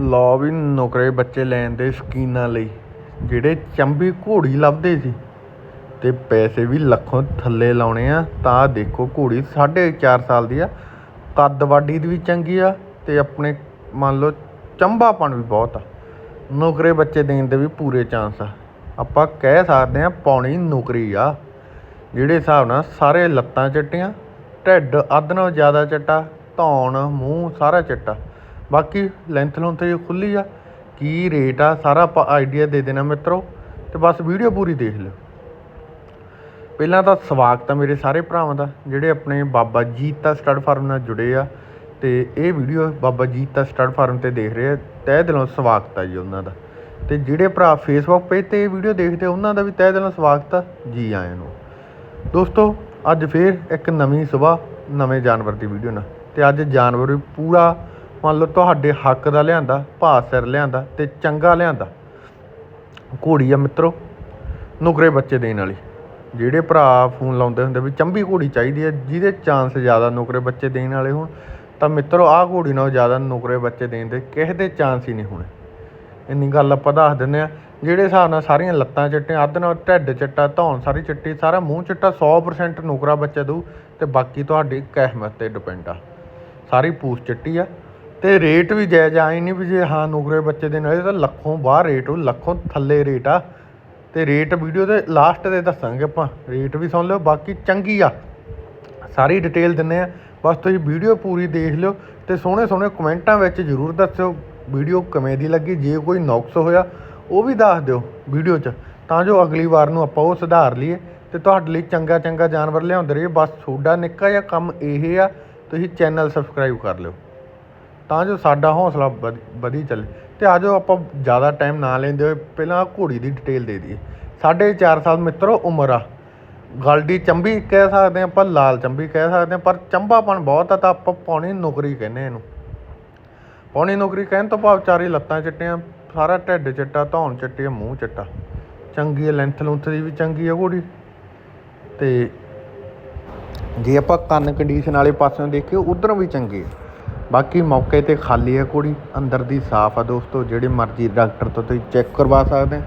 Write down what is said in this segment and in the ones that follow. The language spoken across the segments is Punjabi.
ਲਓ ਵੀ ਨੁਕਰੇ ਬੱਚੇ ਲੈਣ ਦੇ ਸ਼ਕੀਨਾਂ ਲਈ, ਜਿਹੜੇ ਚੰਬੀ ਘੋੜੀ ਲੱਭਦੇ ਸੀ। ਤੇ ਪੈਸੇ ਵੀ ਲੱਖੋਂ ਥੱਲੇ ਲਾਉਣੇ ਆ, ਤਾਂ ਦੇਖੋ ਘੋੜੀ 4.5 ਸਾਲ ਦੀ ਆ। ਕੱਦ ਵਾਢੀ ਦੀ ਵੀ ਚੰਗੀ ਆ ਤੇ ਆਪਣੇ ਮੰਨ ਲਓ ਚੰਬਾਪਣ ਵੀ ਬਹੁਤ ਆ। ਨੌਕਰੇ ਬੱਚੇ ਦੇਣ ਦੇ ਵੀ ਪੂਰੇ ਚਾਂਸ ਆ। ਆਪਾਂ ਕਹਿ ਸਕਦੇ ਆ ਪੌਣੀ ਨੌਕਰੀ ਆ, ਜਿਹੜੇ ਹਿਸਾਬ ਨਾਲ ਸਾਰੇ ਲੱਤਾਂ ਚਿੱਟੀਆਂ, ਢਿੱਡ ਅੱਧ ਨਾਲੋਂ ਜ਼ਿਆਦਾ ਚਿੱਟਾ, ਧੌਣ, ਮੂੰਹ ਸਾਰਾ ਚਿੱਟਾ। ਬਾਕੀ ਲੈਂਥ ਲੌਂਥ ਇਹ ਖੁੱਲੀ ਆ, ਕੀ ਰੇਟ ਆ, ਸਾਰਾ ਆਪਾਂ ਆਈਡੀਆ ਦੇ ਦੇਣਾ ਮਿੱਤਰੋ, ਤੇ ਬਸ ਵੀਡੀਓ ਪੂਰੀ ਦੇਖ ਲਿਓ। ਪਹਿਲਾਂ ਤਾਂ ਸਵਾਗਤ ਆ ਮੇਰੇ ਸਾਰੇ ਭਰਾਵਾਂ ਦਾ, ਜਿਹੜੇ ਆਪਣੇ ਬਾਬਾ ਜੀਤਾ ਸਟੱਡ ਫਾਰਮ ਨਾਲ ਜੁੜੇ ਆ, ਤੇ ਇਹ video Baba Jita stud farm ਤੇ ਦੇਖ ਰਹੇ ਆ, ਤਹਿ ਦਿਲੋਂ ਸਵਾਗਤ ਆ ਜੀ ਉਹਨਾਂ ਦਾ। ਤੇ ਜਿਹੜੇ ਭਰਾ ਫੇਸਬੁੱਕ ਪੇਜ ਤੇ ਇਹ ਵੀਡੀਓ ਦੇਖਦੇ ਉਹਨਾਂ ਦਾ ਵੀ ਤਹਿ ਦਿਲੋਂ ਸਵਾਗਤ ਆ, ਜੀ ਆਇਆਂ ਨੂੰ। ਦੋਸਤੋ, ਅੱਜ ਫੇਰ ਇੱਕ ਨਵੀਂ ਸਵੇਰ ਨਵੇਂ ਜਾਨਵਰ ਦੀ ਵੀਡੀਓ ਨਾਲ, ਤੇ ਅੱਜ ਜਾਨਵਰ ਵੀ ਪੂਰਾ ਮੰਨ ਲਓ ਤੁਹਾਡੇ ਹੱਕ ਦਾ ਲਿਆਂਦਾ, ਭਾਅ ਸਿਰ ਲਿਆਂਦਾ ਅਤੇ ਚੰਗਾ ਲਿਆਂਦਾ। ਘੋੜੀ ਆ ਮਿੱਤਰੋ, ਨੁਕਰੇ ਬੱਚੇ ਦੇਣ ਵਾਲੀ। ਜਿਹੜੇ ਭਰਾ ਫੋਨ ਲਾਉਂਦੇ ਹੁੰਦੇ ਵੀ ਚੰਬੀ ਘੋੜੀ ਚਾਹੀਦੀ ਹੈ, ਜਿਹਦੇ ਚਾਂਸ ਜ਼ਿਆਦਾ ਨੁਕਰੇ ਬੱਚੇ ਦੇਣ ਵਾਲੇ ਹੋਣ, ਤਾਂ ਮਿੱਤਰੋ ਆਹ ਘੋੜੀ ਨਾਲੋਂ ਜ਼ਿਆਦਾ ਨੁਕਰੇ ਬੱਚੇ ਦੇਣ ਦੇ ਕਿਸੇ ਦੇ ਚਾਂਸ ਹੀ ਨਹੀਂ ਹੋਣੇ। ਇੰਨੀ ਗੱਲ ਆਪਾਂ ਦੱਸ ਦਿੰਦੇ ਆ ਜਿਹੜੇ ਹਿਸਾਬ ਨਾਲ ਸਾਰੀਆਂ ਲੱਤਾਂ ਚਿੱਟੀਆਂ, ਅੱਧ ਨਾਲ ਢਿੱਡ ਚਿੱਟਾ, ਧੌਣ ਸਾਰੀ ਚਿੱਟੀ, ਸਾਰਾ ਮੂੰਹ ਚਿੱਟਾ 100% ਨੁਕਰਾ ਬੱਚਾ ਦਊ ਤੇ ਬਾਕੀ ਤੁਹਾਡੀ ਕਹਿਮਤ ਤੇ ਡਿਪੈਂਡ ਆ। ਸਾਰੀ ਪੂਛ ਚਿੱਟੀ ਆ। ਤੇ ਰੇਟ ਵੀ ਜਾਇਜ਼ ਆਈ ਨਹੀਂ ਵੀ ਜੇ ਹਾਂ ਨੁਕਰੇ ਬੱਚੇ ਦੇ ਨਾਲ, ਇਹ ਤਾਂ ਲੱਖੋਂ ਬਾਹਰ ਰੇਟ, ਉਹ ਲੱਖੋਂ ਥੱਲੇ ਰੇਟ ਆ। ਤੇ ਰੇਟ ਵੀਡੀਓ ਦੇ ਲਾਸਟ ਤੇ ਦੱਸਾਂਗੇ ਆਪਾਂ, ਰੇਟ ਵੀ ਸੁਣ ਲਿਓ, ਬਾਕੀ ਚੰਗੀ ਆ। ਸਾਰੀ ਡਿਟੇਲ ਦਿੰਨੇ ਆ, ਬਸ ਤੁਸੀਂ ਵੀਡੀਓ ਪੂਰੀ ਦੇਖ ਲਿਓ ਤੇ ਸੋਹਣੇ ਸੋਹਣੇ ਕਮੈਂਟਾਂ ਵਿੱਚ ਜਰੂਰ ਦੱਸਿਓ, ਵੀਡੀਓ ਕਿਵੇਂ ਦੀ ਲੱਗੀ, ਜੇ ਕੋਈ ਨੁਕਸ ਹੋਇਆ, ਉਹ ਵੀ ਦੱਸ ਦਿਓ ਵੀਡੀਓ 'ਚ। ਤਾਂ ਜੋ ਅਗਲੀ ਵਾਰ ਨੂੰ ਆਪਾਂ ਉਹ ਸੁਧਾਰ ਲਈਏ ਤੇ ਤੁਹਾਡੇ ਲਈ ਚੰਗਾ ਚੰਗਾ ਜਾਨਵਰ ਲਿਆਉਂਦੇ ਰਹੀਏ। ਬਸ ਤੁਹਾਡਾ ਨਿੱਕਾ ਜਿਹਾ ਕੰਮ ਇਹ ਆ, ਤੁਸੀਂ ਚੈਨਲ ਸਬਸਕ੍ਰਾਈਬ ਕਰ ਲਿਓ। ਤਾਂ ਜੋ ਸਾਡਾ ਹੌਸਲਾ ਵਧ- ਵਧੀ ਚੱਲੇ। ਅਤੇ ਤੇ ਆਜੋ ਆਪਾਂ ਜ਼ਿਆਦਾ ਟਾਈਮ ਨਾ ਲੈਂਦੇ ਹੋਏ, ਪਹਿਲਾਂ ਘੋੜੀ ਦੀ ਡਿਟੇਲ ਦੇ ਦਈਏ। ਸਾਢੇ ਚਾਰ ਸਾਲ ਮਿੱਤਰੋ ਉਮਰ ਆ। ਗਲਡੀ ਚੰਬੀ ਕਹਿ ਸਕਦੇ ਹਾਂ ਆਪਾਂ, ਲਾਲ ਚੰਬੀ ਕਹਿ ਸਕਦੇ ਹਾਂ, ਪਰ ਚੰਬਾਪਣ ਬਹੁਤ ਆ, ਤਾਂ ਆਪਾਂ ਪੌਣੀ ਨੌਕਰੀ ਕਹਿੰਦੇ ਇਹਨੂੰ। ਪੌਣੀ ਨੌਕਰੀ ਕਹਿਣ ਤੋਂ ਭਾਵ ਚਾਰੇ ਲੱਤਾਂ ਚਿੱਟੀਆਂ, ਸਾਰਾ ਢਿੱਡ ਚਿੱਟਾ, ਧੌਣ ਚਿੱਟੀ, ਮੂੰਹ ਚਿੱਟਾ। ਚੰਗੀ ਹੈ ਲੈਂਥ ਲੁੰਥ ਦੀ ਵੀ ਚੰਗੀ ਆ ਘੋੜੀ। ਤੇ ਜੇ ਆਪਾਂ ਕੰਨ ਕੰਡੀਸ਼ਨ ਵਾਲੇ ਪਾਸਿਓਂ ਦੇਖੀਏ, ਉਧਰੋਂ ਵੀ ਚੰਗੀ ਹੈ ਬਾਕੀ ਮੌਕੇ ਤੇ ਖਾਲੀ ਹੈ ਕੁੜੀ, ਅੰਦਰ ਦੀ ਸਾਫ਼ ਆ ਦੋਸਤੋ, ਜਿਹੜੇ ਮਰਜ਼ੀ ਡਾਕਟਰ ਤੋਂ ਤੁਸੀਂ ਚੈੱਕ ਕਰਵਾ ਸਕਦੇ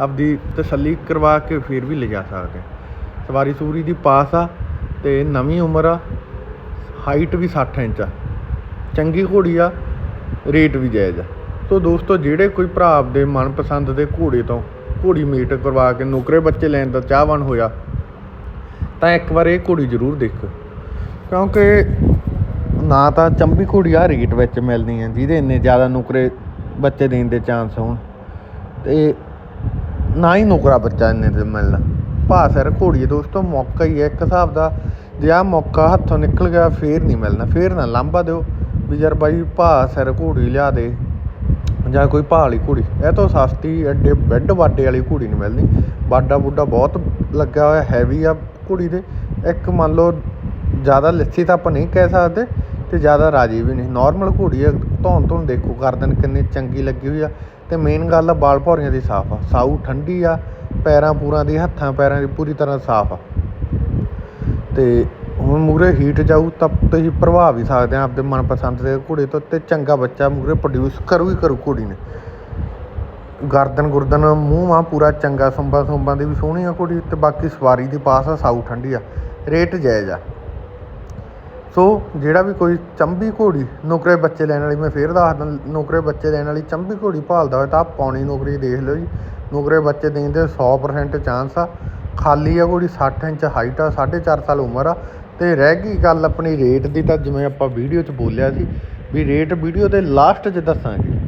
ਆਪਦੀ ਤਸੱਲੀ ਕਰਵਾ ਕੇ ਫਿਰ ਵੀ ਲਿਜਾ ਸਕਦੇ ਸਵਾਰੀ ਸੂਰੀ ਦੀ ਪਾਸ ਆ ਤੇ ਨਵੀਂ ਉਮਰ ਆ, ਹਾਈਟ ਵੀ 60 ਇੰਚ ਆ। ਚੰਗੀ ਘੋੜੀ ਆ, ਰੇਟ ਵੀ ਜਾਇਜ਼ ਆ। ਸੋ ਦੋਸਤੋ, ਜਿਹੜੇ ਕੋਈ ਭਰਾ ਆਪਦੇ ਮਨਪਸੰਦ ਦੇ ਘੋੜੇ ਤੋਂ ਘੋੜੀ ਮੀਟ ਕਰਵਾ ਕੇ ਨੁਕਰੇ ਬੱਚੇ ਲੈਣ ਦਾ ਚਾਹਵਾਨ ਹੋਇਆ, ਤਾਂ ਇੱਕ ਵਾਰ ਇਹ ਘੋੜੀ ਜ਼ਰੂਰ ਦੇਖੋ ਕਿਉਂਕਿ ਨਾ ਤਾਂ ਚੰਬੀ ਘੋੜੀ ਆ ਰੇਟ ਵਿੱਚ ਮਿਲਦੀ ਹੈ ਜਿਹਦੇ ਇੰਨੇ ਜ਼ਿਆਦਾ ਨੁਕਰੇ ਬੱਚੇ ਦੇਣ ਦੇ ਚਾਂਸ ਹੋਣ। ਤੇ ਨਾ ਹੀ ਨੁਕਰਾ ਬੱਚਾ ਇੰਨੇ ਤੇ ਮਿਲਣਾ। ਭਾ ਸਿਰ ਘੋੜੀ ਹੈ ਦੋਸਤੋ, ਮੌਕਾ ਹੀ ਹੈ, ਇੱਕ ਹਿਸਾਬ ਦਾ ਜੇ ਆ ਮੌਕਾ ਹੱਥੋਂ ਨਿਕਲ ਗਿਆ, ਫੇਰ ਨਹੀਂ ਮਿਲਣਾ, ਫੇਰ ਨਾ ਲਾਂਭਾ ਦਿਓ। ਵੀ ਯਾਰ ਬਾਈ, ਭਾ ਸਿਰ ਘੋੜੀ ਲਿਆ ਦੇ, ਜਾਂ ਕੋਈ ਭਾਅ ਵਾਲੀ ਘੋੜੀ। ਇਹ ਤੋਂ ਸਸਤੀ, ਐਡੇ ਬੈੱਡ ਵਾਡੇ ਵਾਲੀ ਘੋੜੀ ਨਹੀਂ ਮਿਲਣੀ। ਬਾਡਾ ਬੁੱਡਾ ਬਹੁਤ ਲੱਗਾ ਹੋਇਆ ਹੈਵੀ ਆ ਘੋੜੀ ਦੇ। ਇੱਕ ਮੰਨ ਲਓ ਜ਼ਿਆਦਾ ਲੱਸੀ ਤਾਂ ਆਪਾਂ ਨਹੀਂ ਕਹਿ ਸਕਦੇ ਤੇ ਜ਼ਿਆਦਾ ਰਾਜੀ ਵੀ ਨਹੀਂ। ਨਾਰਮਲ ਘੋੜੀ ਆ ਧੌਣ ਧੌਣ ਦੇਖੋ ਗਰਦਨ ਕਿੰਨੀ ਚੰਗੀ ਲੱਗੀ ਹੋਈ ਆ। ਤੇ ਮੇਨ ਗੱਲ ਆ, ਬਾਲ ਭੌਰੀਆਂ ਦੀ ਸਾਫ਼ ਆ। ਸਾਊ ਠੰਡੀ ਆ, ਪੈਰਾਂ ਪੂਰਾਂ ਦੀ, ਹੱਥਾਂ ਪੈਰਾਂ ਦੀ ਪੂਰੀ ਤਰ੍ਹਾਂ ਸਾਫ਼ ਆ। ਤੇ ਹੁਣ ਮੂਰੇ ਹੀਟ ਜਾਊ, ਤਾਂ ਤੁਸੀਂ ਪ੍ਰਭਾਵ ਵੀ ਸਕਦੇ ਆ ਆਪਦੇ ਮਨਪਸੰਦ ਦੇ ਘੋੜੇ ਤੋਂ ਤੇ ਚੰਗਾ ਬੱਚਾ ਮੂਰੇ ਪ੍ਰੋਡਿਊਸ ਕਰੂ ਹੀ ਕਰੂ ਘੋੜੀ ਨੇ। ਗਰਦਨ ਗੁਰਦਨ, ਮੂੰਹ ਮਾ ਪੂਰਾ ਚੰਗਾ, ਸੰਭਾ ਸੰਭਾਂ ਦੀ ਵੀ ਸੋਹਣੀ ਆ ਘੋੜੀ ਤੇ ਬਾਕੀ ਸਵਾਰੀ ਦੀ ਪਾਸ ਆ, ਸਾਊ ਠੰਡੀ ਆ। ਰੇਟ ਜਾਇਜ਼ ਆ। ਸੋ ਜਿਹੜਾ ਵੀ ਕੋਈ ਚੰਬੀ ਘੋੜੀ ਨੌਕਰੇ ਬੱਚੇ ਲੈਣ ਵਾਲੀ, ਮੈਂ ਫੇਰ ਦੱਸ ਦਿੰਦਾ ਨੌਕਰੇ ਬੱਚੇ ਲੈਣ ਵਾਲੀ ਚੰਬੀ ਘੋੜੀ ਭਾਲਦਾ ਹੋਇਆ ਤਾਂ ਆਹ ਪੌਣੀ ਨੌਕਰੀ ਦੇਖ ਲਿਓ ਜੀ। ਨੌਕਰੇ ਬੱਚੇ ਦੇਣ ਦੇ 100% ਚਾਂਸ ਆ। ਖਾਲੀ ਆ ਘੋੜੀ 60 ਇੰਚ ਹਾਈਟ ਆ 4.5 ਸਾਲ ਉਮਰ ਆ। ਤੇ ਰਹਿ ਗਈ ਗੱਲ ਆਪਣੀ ਰੇਟ ਦੀ ਤਾਂ ਜਿਵੇਂ ਆਪਾਂ ਵੀਡੀਓ 'ਚ ਬੋਲਿਆ ਸੀ, ਵੀ ਰੇਟ ਵੀਡੀਓ ਦੇ ਲਾਸਟ 'ਚ ਦੱਸਾਂਗੇ।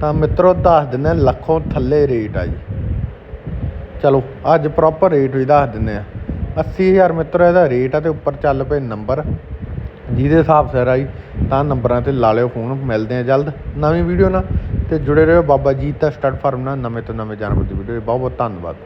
ਤਾਂ ਮਿੱਤਰੋ ਦੱਸ ਦਿੰਦੇ ਲੱਖੋਂ ਥੱਲੇ ਰੇਟ ਆ ਜੀ। ਚਲੋ, ਅੱਜ ਪ੍ਰੋਪਰ ਰੇਟ ਵੀ ਦੱਸ ਦਿੰਦੇ ਆ। 80000 ਮਿੱਤਰੋ ਇਹਦਾ ਰੇਟ ਆ ਤੇ ਉੱਪਰ ਚੱਲ ਪਏ ਨੰਬਰ ਜਿਹਦੇ ਹਿਸਾਬ ਸਿਰ ਆਈ ਤਾਂ ਨੰਬਰਾਂ ਤੇ ਲਾ ਲਿਓ ਫੋਨ, ਮਿਲਦੇ ਆ ਜਲਦ। ਨਵੀਂ ਵੀਡੀਓ ਨਾਲ। ਤੇ ਜੁੜੇ ਰਹੋ ਬਾਬਾ ਜੀਤ ਦਾ ਸਟੱਡ ਫਾਰਮ ਨਾਲ ਨਵੇਂ ਤੋਂ ਨਵੇਂ ਜਾਨਵਰ ਦੀ ਵੀਡੀਓ ਬਹੁਤ ਬਹੁਤ ਧੰਨਵਾਦ।